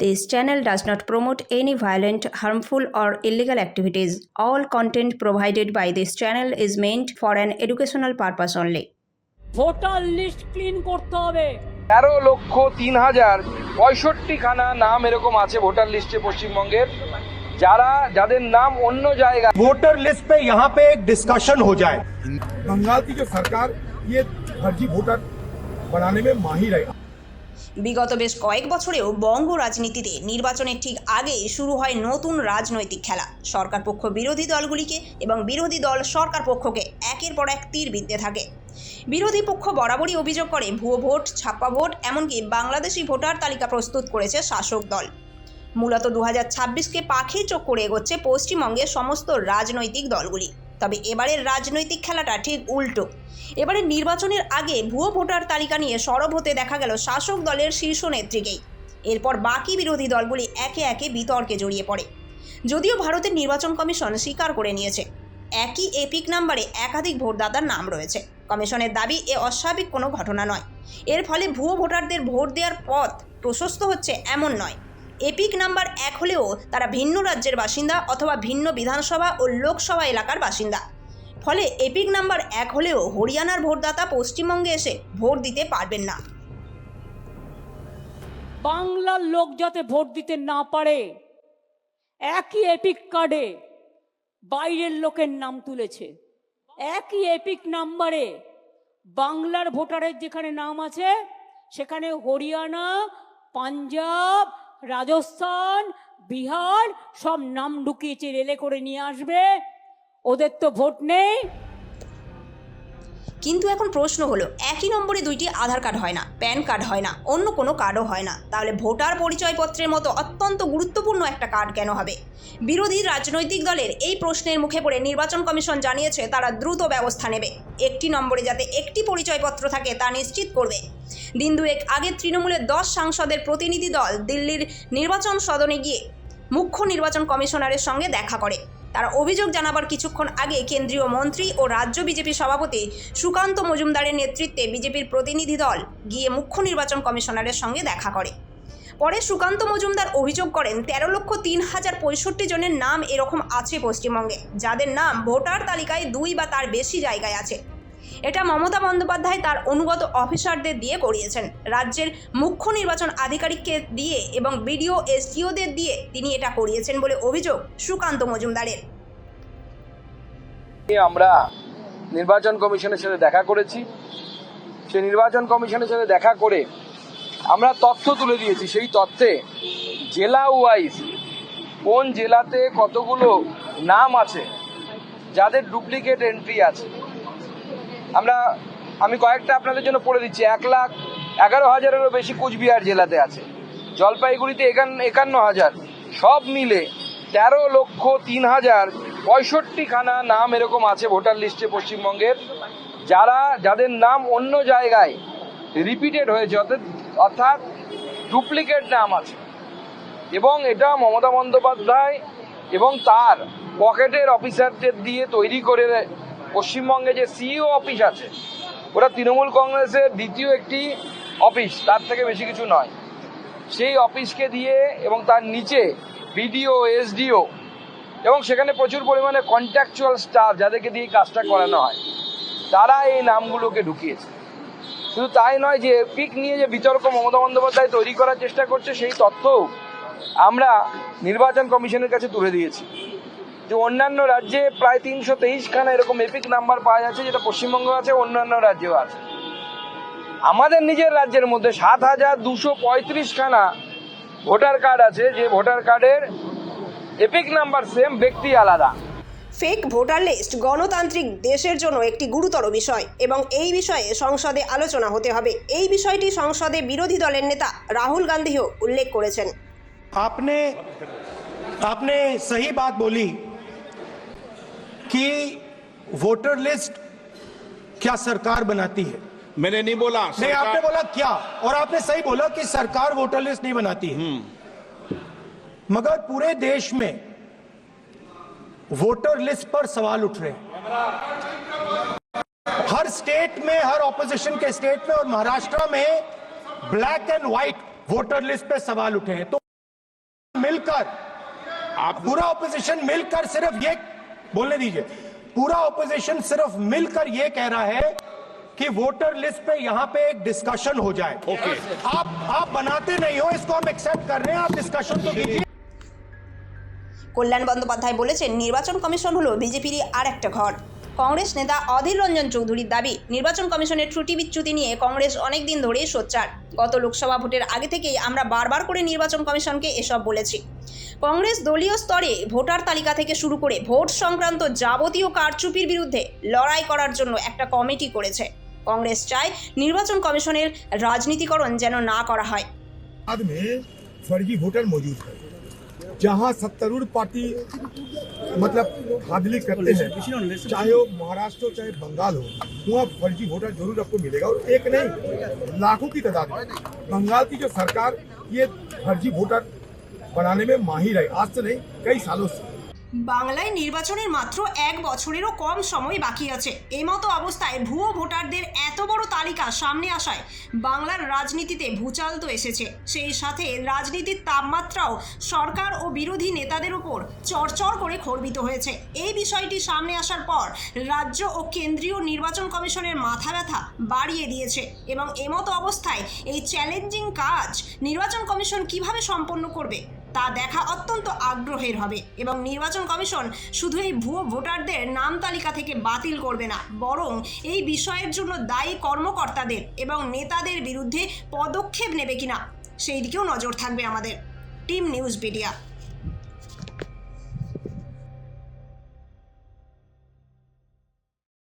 This channel does not promote any violent, harmful, or illegal activities. All content provided by this channel is meant for an educational purpose only. Voter list clean করতে হবে তেরো লক্ষ তিন হাজার পঁয়ষট্টি খানা নাম এরকম আছে ভোটার লিস্টে পশ্চিমবঙ্গের যারা যাদের নাম অন্য জায়গায় वोटर लिस्ट पे यहाँ पे एक डिस्कशन हो जाए बंगाल की जो सरकार ये फर्जी वोटर बनाने में माहिर है বিগত বেশ কয়েক বছরেও বঙ্গ রাজনীতিতে নির্বাচনের ঠিক আগেই শুরু হয় নতুন রাজনৈতিক খেলা। সরকার পক্ষ বিরোধী দলগুলিকে এবং বিরোধী দল সরকার পক্ষকে একের পর এক তীর বিদ্যে থাকে। বিরোধী পক্ষ বরাবরই অভিযোগ করে, ভুয়ো ভোট, ছাপ্পা ভোট, এমনকি বাংলাদেশি ভোটার তালিকা প্রস্তুত করেছে শাসক দল। মূলত দু হাজার ছাব্বিশকে পাখির চোখ করে এগোচ্ছে পশ্চিমবঙ্গের সমস্ত রাজনৈতিক দলগুলি। তবে এবারের রাজনৈতিক খেলাটা ঠিক উল্টো। এবারে নির্বাচনের আগে ভুয়ো ভোটার তালিকা নিয়ে সরব হতে দেখা গেল শাসক দলের শীর্ষ নেত্রীকেই। এরপর বাকি বিরোধী দলগুলি একে একে বিতর্কে জড়িয়ে পড়ে। যদিও ভারতের নির্বাচন কমিশন স্বীকার করে নিয়েছে, একই এপিক নাম্বারে একাধিক ভোটদাতার নাম রয়েছে। কমিশনের দাবি, এ অস্বাভাবিক কোনো ঘটনা নয়। এর ফলে ভুয়ো ভোটারদের ভোট দেওয়ার পথ প্রশস্ত হচ্ছে এমন নয়। এপিক নাম্বার এক হলেও তারা ভিন্ন রাজ্যের বাসিন্দা অথবা ভিন্ন বিধানসভা ও লোকসভা এলাকার বাসিন্দা। ফলে এপিক নাম্বার এক হলেও হরিয়ানার ভোটদাতা পশ্চিমবঙ্গে এসে ভোট দিতে পারবেন না। বাংলার লোক যাতে ভোট দিতে না পারে, একই এপিক কার্ডে বাইরের লোকের নাম তুলেছে। একই এপিক নাম্বারে বাংলার ভোটারের যেখানে নাম আছে, সেখানে হরিয়ানা, পাঞ্জাব রাজস্থান বিহার সব নাম ঢুকিয়েছে রেলে করে নিয়ে আসবে। ওদের তো ভোট নেই। কিন্তু এখন প্রশ্ন হলো, একই নম্বরে দুইটি আধার কার্ড হয় না, প্যান কার্ড হয় না, অন্য কোনো কার্ডও হয় না। তাহলে ভোটার পরিচয়পত্রের মতো অত্যন্ত গুরুত্বপূর্ণ একটা কার্ড কেন হবে? বিরোধী রাজনৈতিক দলের এই প্রশ্নের মুখে পড়ে নির্বাচন কমিশন জানিয়েছে, তারা দ্রুত ব্যবস্থা নেবে। একটি নম্বরে যাতে একটি পরিচয়পত্র থাকে, তা নিশ্চিত করবে। দিন দুয়েক আগে তৃণমূলের দশ সাংসদের প্রতিনিধি দল দিল্লির নির্বাচন সদনে গিয়ে মুখ্য নির্বাচন কমিশনারের সঙ্গে দেখা করে। তারা অভিযোগ জানাবার কিছুক্ষণ আগে কেন্দ্রীয় মন্ত্রী ও রাজ্য বিজেপি সভাপতি সুকান্ত মজুমদারের নেতৃত্বে বিজেপির প্রতিনিধি দল গিয়ে মুখ্য নির্বাচন কমিশনারের সঙ্গে দেখা করে। পরে সুকান্ত মজুমদার অভিযোগ করেন, তেরো লক্ষ তিন হাজার পঁয়ষট্টি জনের নাম এরকম আছে পশ্চিমবঙ্গে। যাদের নাম ভোটার তালিকায় দুই বা তার বেশি জায়গায় আছে। এটা মমতা বন্দ্যোপাধ্যায় তার অনুগত অফিসারদের দিয়ে করিয়েছেন। রাজ্যের মুখ্য নির্বাচন আধিকারিককে দিয়ে এবং বিডিও, এসডিওদের দিয়ে তিনি এটা করিয়েছেন বলে অভিযোগ সুকান্ত মজুমদারের। আমরা নির্বাচন কমিশনের সাথে দেখা করেছি। সেই নির্বাচন কমিশনের সাথে দেখা করে আমরা তথ্য তুলে দিয়েছি। সেই তথ্যে জেলা ওয়াইজ কোন জেলাতে কতগুলো নাম আছে, যাদের ডুপ্লিকেট এন্ট্রি আছে আমরা, আমি কয়েকটা আপনাদের জন্য পড়ে দিচ্ছি। এক লাখ এগারো হাজারেরও বেশি কুচবিহার জেলাতে আছে। জলপাইগুড়িতে একান্ন একান্ন হাজার। সব মিলে তেরো লক্ষ তিন হাজার পঁয়ষট্টি খানা নাম এরকম আছে ভোটার লিস্টে পশ্চিমবঙ্গের। যারা, যাদের নাম অন্য জায়গায় রিপিটেড হয়েছে, অর্থাৎ অর্থাৎ ডুপ্লিকেট নাম আছে। এবং এটা মমতা বন্দ্যোপাধ্যায় এবং তার পকেটের অফিসারদের দিয়ে তৈরি করে পশ্চিমবঙ্গে যে সিইও অফিস আছে, ওটা তৃণমূল কংগ্রেসের দ্বিতীয় একটি অফিস তার থেকে বেশি কিছু নয়। সেই অফিসকে দিয়ে এবং তার নিচে বিডিও এসডিও এবং সেখানে প্রচুর পরিমাণে কন্ট্রাকচুয়াল স্টাফ যাদেরকে দিয়ে কাজটা করানো হয়, তারা এই নামগুলোকে ঢুকিয়েছে। শুধু তাই নয় যে পিক নিয়ে যে বিতর্ক মমতা বন্দ্যোপাধ্যায় তৈরি করার চেষ্টা করছে, সেই তথ্যও আমরা নির্বাচন কমিশনের কাছে তুলে দিয়েছি। যে অন্যান্য রাজ্যে প্রায় তিনশো তেইশখানা এরকম এপিক নাম্বার পাওয়া যাচ্ছে যেটা পশ্চিমবঙ্গ আছে অন্যান্য রাজ্যেও আছে। আমাদের নিজের রাজ্যের মধ্যে সাত হাজার দুশো পঁয়ত্রিশখানা ভোটার কার্ড আছে যে ভোটার কার্ডের এপিক নাম্বার সেম ব্যক্তি আলাদা। ফেক ভোটার লিস্ট গণতান্ত্রিক দেশের জন্য একটি গুরুতর বিষয় এবং এই বিষয়ে সংসদে আলোচনা হতে হবে। এই বিষয়টি সংসদে বিরোধী দলের নেতা রাহুল গান্ধীও উল্লেখ করেছেন। আপনি আপনি সহি বাত বলি। कि वोटर लिस्ट क्या सरकार बनाती है? मैंने नहीं बोला सरकार... नहीं आपने बोला क्या? और आपने सही बोला कि सरकार वोटर लिस्ट नहीं बनाती है। मगर पूरे देश में वोटर लिस्ट पर सवाल उठ रहे हैं। हर स्टेट में हर ऑपोजिशन के स्टेट में और महाराष्ट्र में black and white voter list पे सवाल उठे हैं। तो मिलकर आप पूरा ऑपोजिशन मिलकर सिर्फ़ ये बोलने दीजिए पूरा ऑपोजिशन सिर्फ मिलकर ये कह रहा है कि वोटर लिस्ट पे यहां पे एक डिस्कशन हो जाए ओके। आप आप बनाते नहीं हो इसको हम एक्सेप्ट कर रहे हैं आप डिस्कशन तो कीजिए কল্যাণ বন্দ্যোপাধ্যায় বলেছেন নির্বাচন কমিশন হলো বিজেপিরই আর একটা ঘর কংগ্রেস নেতা অধীর রঞ্জন চৌধুরীর দাবি, নির্বাচন কমিশনের ত্রুটি বিচ্যুতি নিয়ে কংগ্রেস অনেক দিন ধরেই সোচ্চার। গত লোকসভা ভোটের আগে থেকেই আমরা বারবার করে নির্বাচন কমিশনকে এসব বলেছি। কংগ্রেস দলীয় স্তরে ভোটার তালিকা থেকে শুরু করে ভোট সংক্রান্ত যাবতীয় কারচুপির বিরুদ্ধে লড়াই করার জন্য একটা কমিটি করেছে। কংগ্রেস চায় নির্বাচন কমিশনের রাজনীতিকরণ যেন না করা হয়। ভোটার মজুদ হয়। जहाँ सत्तारूढ़ पार्टी मतलब हादली करते हैं, चाहे वो महाराष्ट्र हो, चाहे बंगाल हो, वहाँ फर्जी वोटर ज़रूर आपको मिलेगा। और एक नहीं, लाखों की तादाद में बंगाल की जो सरकार, ये फर्जी वोटर बनाने में माहिर है। आज से नहीं, कई सालों से। বাংলায় নির্বাচনের মাত্র এক বছরেরও কম সময় বাকি আছে। এই মতো অবস্থায় ভুয়ো ভোটারদের এত বড় তালিকা সামনে আসায় বাংলার রাজনীতিতে ভূচাল তো এসেছে। সেই সাথে রাজনীতির তাপমাত্রাও সরকার ও বিরোধী নেতাদের উপর চরচর করে খর্বিত হয়েছে। এই বিষয়টি সামনে আসার পর রাজ্য ও কেন্দ্রীয় নির্বাচন কমিশনের মাথা ব্যথা বাড়িয়ে দিয়েছে এবং এমতো অবস্থায় এই চ্যালেঞ্জিং কাজ নির্বাচন কমিশন কীভাবে সম্পন্ন করবে? তা দেখা অত্যন্ত আগ্রহের হবে এবং নির্বাচন কমিশন শুধু এই ভুয়ো ভোটারদের নাম তালিকা থেকে বাতিল করবে না, বরং এই বিষয়ের জন্য দায়ী কর্মকর্তাদের এবং নেতাদের বিরুদ্ধে পদক্ষেপ নেবে কিনা সেই দিকেও নজর থাকবে আমাদের। Team news media.